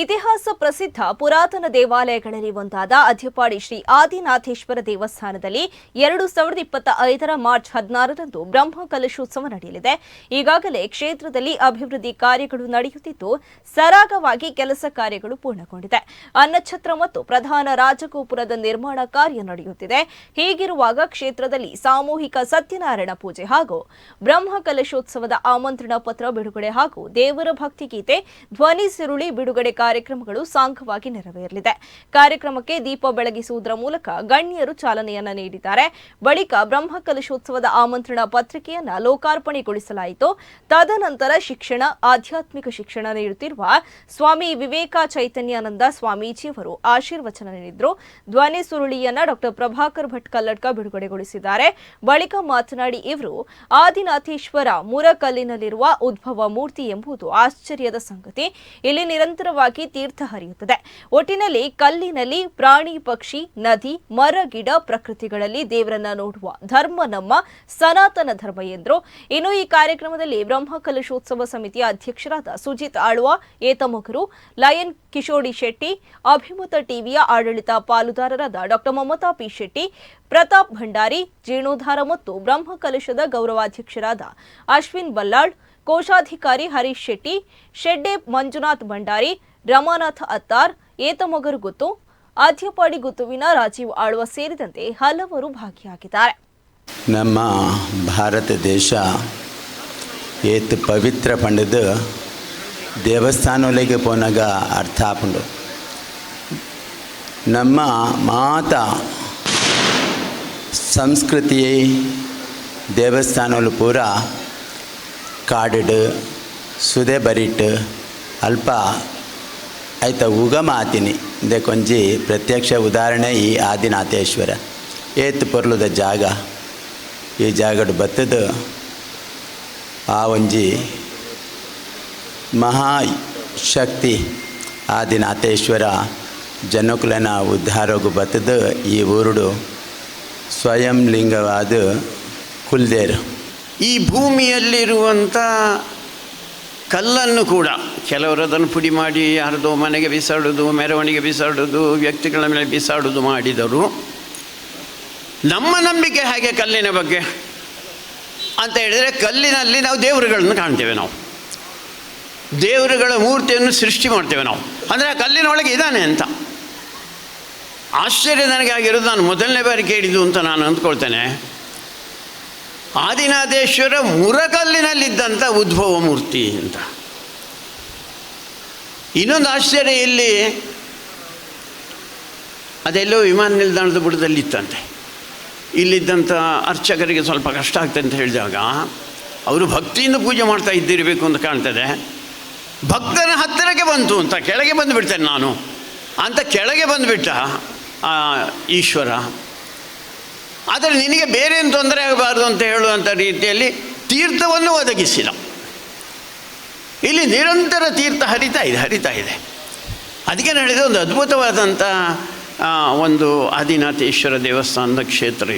ಇತಿಹಾಸ ಪ್ರಸಿದ್ಧ ಪುರಾತನ ದೇವಾಲಯಗಳಲ್ಲಿ ಒಂದಾದ ಅಧ್ಯಪಾಡಿ ಶ್ರೀ ಆದಿನಾಥೇಶ್ವರ ದೇವಸ್ಥಾನದಲ್ಲಿ ಎರಡು ಸಾವಿರದ ಇಪ್ಪತ್ತ ಐದರ ಮಾರ್ಚ್ ಹದಿನಾರರಂದು ಬ್ರಹ್ಮ ಕಲಶೋತ್ಸವ ನಡೆಯಲಿದೆ. ಈಗಾಗಲೇ ಕ್ಷೇತ್ರದಲ್ಲಿ ಅಭಿವೃದ್ಧಿ ಕಾರ್ಯಗಳು ನಡೆಯುತ್ತಿದ್ದು, ಸರಾಗವಾಗಿ ಕೆಲಸ ಕಾರ್ಯಗಳು ಪೂರ್ಣಗೊಂಡಿದೆ. ಅನ್ನಛತ್ರ ಮತ್ತು ಪ್ರಧಾನ ರಾಜಗೋಪುರದ ನಿರ್ಮಾಣ ಕಾರ್ಯ ನಡೆಯುತ್ತಿದೆ. ಹೀಗಿರುವಾಗ ಕ್ಷೇತ್ರದಲ್ಲಿ ಸಾಮೂಹಿಕ ಸತ್ಯನಾರಾಯಣ ಪೂಜೆ ಹಾಗೂ ಬ್ರಹ್ಮ ಕಲಶೋತ್ಸವದ ಆಮಂತ್ರಣ ಪತ್ರ ಬಿಡುಗಡೆ ಹಾಗೂ ದೇವರ ಭಕ್ತಿಗೀತೆ ಧ್ವನಿ ಸಿರುಳಿ ಬಿಡುಗಡೆ ಕಾರ್ಯಕ್ರಮಗಳು ಸಾಂಘವಾಗಿ ನೆರವೇರಲಿದೆ. ಕಾರ್ಯಕ್ರಮಕ್ಕೆ ದೀಪ ಬೆಳಗಿಸುವುದರ ಮೂಲಕ ಗಣ್ಯರು ಚಾಲನೆಯನ್ನ ನೀಡಿದ್ದಾರೆ. ಬಳಿಕ ಬ್ರಹ್ಮ ಕಲಶೋತ್ಸವದ ಆಮಂತ್ರಣ ಪತ್ರಿಕೆಯನ್ನ ಲೋಕಾರ್ಪಣೆಗೊಳಿಸಲಾಯಿತು. ತದನಂತರ ಶಿಕ್ಷಣ, ಆಧ್ಯಾತ್ಮಿಕ ಶಿಕ್ಷಣ ನೀಡುತ್ತಿರುವ ಸ್ವಾಮಿ ವಿವೇಕ ಚೈತನ್ಯಾನಂದ ಸ್ವಾಮೀಜಿಯವರು ಆಶೀರ್ವಚನ ನೀಡಿದ್ರು. ಧ್ವನಿ ಸುರುಳಿಯನ್ನ ಡಾಕ್ಟರ್ ಪ್ರಭಾಕರ್ ಭಟ್ ಕಲ್ಲಡ್ಕ ಬಿಡುಗಡೆಗೊಳಿಸಿದ್ದಾರೆ. ಬಳಿಕ ಮಾತನಾಡಿ ಇವರು, ಆದಿನಾಥೇಶ್ವರ ಮುರಕಲ್ಲಿನಲ್ಲಿರುವ ಉದ್ಭವ ಮೂರ್ತಿ ಎಂಬುದು ಆಶ್ಚರ್ಯದ ಸಂಗತಿ. ಇಲ್ಲಿ ನಿರಂತರವಾಗಿ ತೀರ್ಥ ಹರಿಯುತ್ತದೆ. ಒಟ್ಟಿನಲ್ಲಿ ಕಲ್ಲಿನಲ್ಲಿ ಪ್ರಾಣಿ, ಪಕ್ಷಿ, ನದಿ, ಮರ, ಗಿಡ ಪ್ರಕೃತಿಗಳಲ್ಲಿ ದೇವರನ್ನ ನೋಡುವ ಧರ್ಮ ನಮ್ಮ ಸನಾತನ ಧರ್ಮ ಎಂದರು. ಇನ್ನು ಈ ಕಾರ್ಯಕ್ರಮದಲ್ಲಿ ಬ್ರಹ್ಮ ಕಲಶೋತ್ಸವ ಸಮಿತಿಯ ಅಧ್ಯಕ್ಷರಾದ ಸುಜಿತ್ ಆಳ್ವ ಏತಮುಖರು ಲಯನ್ ಕಿಶೋಡಿ ಶೆಟ್ಟಿ, ಅಭಿಮತ ಟಿವಿಯ ಆಡಳಿತ ಪಾಲುದಾರರಾದ ಡಾಕ್ಟರ್ ಮಮತಾ ಪಿ ಶೆಟ್ಟಿ, ಪ್ರತಾಪ್ ಭಂಡಾರಿ, ಜೀರ್ಣೋದ್ಧಾರ ಮತ್ತು ಬ್ರಹ್ಮ ಕಲಶದ ಗೌರವಾಧ್ಯಕ್ಷರಾದ ಅಶ್ವಿನ್ ಬಲ್ಲಾಳ್ ಕೋಶಾಧಿಕಾರಿ ಹರೀಶ್ ಶೆಟ್ಟಿ, ಶೆಡ್ಡೆ ಮಂಜುನಾಥ್ ಭಂಡಾರಿ, ರಮಾನಾಥ್ ಅತ್ತಾರ್, ಏತಮೊಗರು ಗುತ್ತು, ಆದ್ಯಪಾಡಿ ಗುತ್ತುವಿನ ರಾಜೀವ್ ಆಳ್ವ ಸೇರಿದಂತೆ ಹಲವರು ಭಾಗಿಯಾಗಿದ್ದಾರೆ. ನಮ್ಮ ಭಾರತ ದೇಶ ಏತ್ ಪವಿತ್ರ ಪಂಡದ ದೇವಸ್ಥಾನಗಳಿಗೆ ಪೋನಾಗ ಅರ್ಥ ಆಪುಂಡು ನಮ್ಮ ಮಾತ ಸಂಸ್ಕೃತಿ ದೇವಸ್ಥಾನಗಳು ಪೂರ ಕಾಡಿಡು, ಸುದೆ ಬರಿಟ್, ಅಲ್ಪ ಆಯ್ತ ಉಗಮ ಆತಿನಿ ಕೊಂಜಿ ಪ್ರತ್ಯಕ್ಷ ಉದಾಹರಣೆ ಈ ಆದಿನಾಥೇಶ್ವರ. ಏತ್ ಪೊರ್ಲುದ ಜಾಗ. ಈ ಜಾಗಡು ಬತ್ತದು ಆ ಒಂಜಿ ಮಹಾಶಕ್ತಿ ಆದಿನಾಥೇಶ್ವರ ಜನಕುಲನ ಉದ್ಧಾರಗು ಬತ್ತದು ಈ ಊರುಡು ಸ್ವಯಂ ಲಿಂಗವಾದ ಕುಲ್ದೇರು. ಈ ಭೂಮಿಯಲ್ಲಿರುವಂಥ ಕಲ್ಲನ್ನು ಕೂಡ ಕೆಲವರು ಅದನ್ನು ಪುಡಿ ಮಾಡಿ ಯಾರದೋ ಮನೆಗೆ ಬಿಸಾಡೋದು, ಮೆರವಣಿಗೆ ಬಿಸಾಡೋದು, ವ್ಯಕ್ತಿಗಳ ಮೇಲೆ ಬಿಸಾಡೋದು ಮಾಡಿದರು. ನಮ್ಮ ನಂಬಿಕೆ ಹಾಗೆ ಕಲ್ಲಿನ ಬಗ್ಗೆ? ಅಂತ ಹೇಳಿದರೆ ಕಲ್ಲಿನಲ್ಲಿ ನಾವು ದೇವರುಗಳನ್ನು ಕಾಣ್ತೇವೆ ನಾವು. ದೇವರುಗಳ ಮೂರ್ತಿಯನ್ನು ಸೃಷ್ಟಿ ಮಾಡ್ತೇವೆ ನಾವು. ಅಂದರೆ ಆ ಕಲ್ಲಿನ ಒಳಗೆ ಇದ್ದಾನೆ ಅಂತ. ಆಶ್ಚರ್ಯ ನನಗೆ ಆಗಿರೋದು ನಾನು ಮೊದಲನೇ ಬಾರಿ ಕೇಳಿದ್ದು ಅಂತ ನಾನು ಅಂದ್ಕೊಳ್ತೇನೆ. ಆದಿನಾಥೇಶ್ವರ ಮುರಕಲ್ಲಿನಲ್ಲಿದ್ದಂಥ ಉದ್ಭವ ಮೂರ್ತಿ ಅಂತ. ಇನ್ನೊಂದು ಆಶ್ಚರ್ಯ ಇಲ್ಲಿ, ಅದೆಲ್ಲೋ ವಿಮಾನ ನಿಲ್ದಾಣದ ಬುಡದಲ್ಲಿತ್ತಂತೆ. ಇಲ್ಲಿದ್ದಂಥ ಅರ್ಚಕರಿಗೆ ಸ್ವಲ್ಪ ಕಷ್ಟ ಆಗ್ತದೆ ಅಂತ ಹೇಳಿದಾಗ, ಅವರು ಭಕ್ತಿಯಿಂದ ಪೂಜೆ ಮಾಡ್ತಾ ಇದ್ದಿರಬೇಕು ಅಂತ ಕಾಣ್ತದೆ. ಭಕ್ತನ ಹತ್ತಿರಕ್ಕೆ ಬಂತು ಅಂತ, ಕೆಳಗೆ ಬಂದುಬಿಡ್ತೇನೆ ನಾನು. ಅಂತ ಕೆಳಗೆ ಬಂದುಬಿಟ್ಟ ಈಶ್ವರ ಆದರೆ ನಿನಗೆ ಬೇರೇನು ತೊಂದರೆ ಆಗಬಾರ್ದು ಅಂತ ಹೇಳುವಂಥ ರೀತಿಯಲ್ಲಿ ತೀರ್ಥವನ್ನು ಒದಗಿಸಿದ ಇಲ್ಲಿ ನಿರಂತರ ತೀರ್ಥ ಹರಿತಾ ಇದೆ ಹರಿತಾ ಇದೆ. ಅದಕ್ಕೆ ನಡೆದ ಒಂದು ಅದ್ಭುತವಾದಂಥ ಒಂದು ಆದಿನಾಥೇಶ್ವರ ದೇವಸ್ಥಾನದ ಕ್ಷೇತ್ರ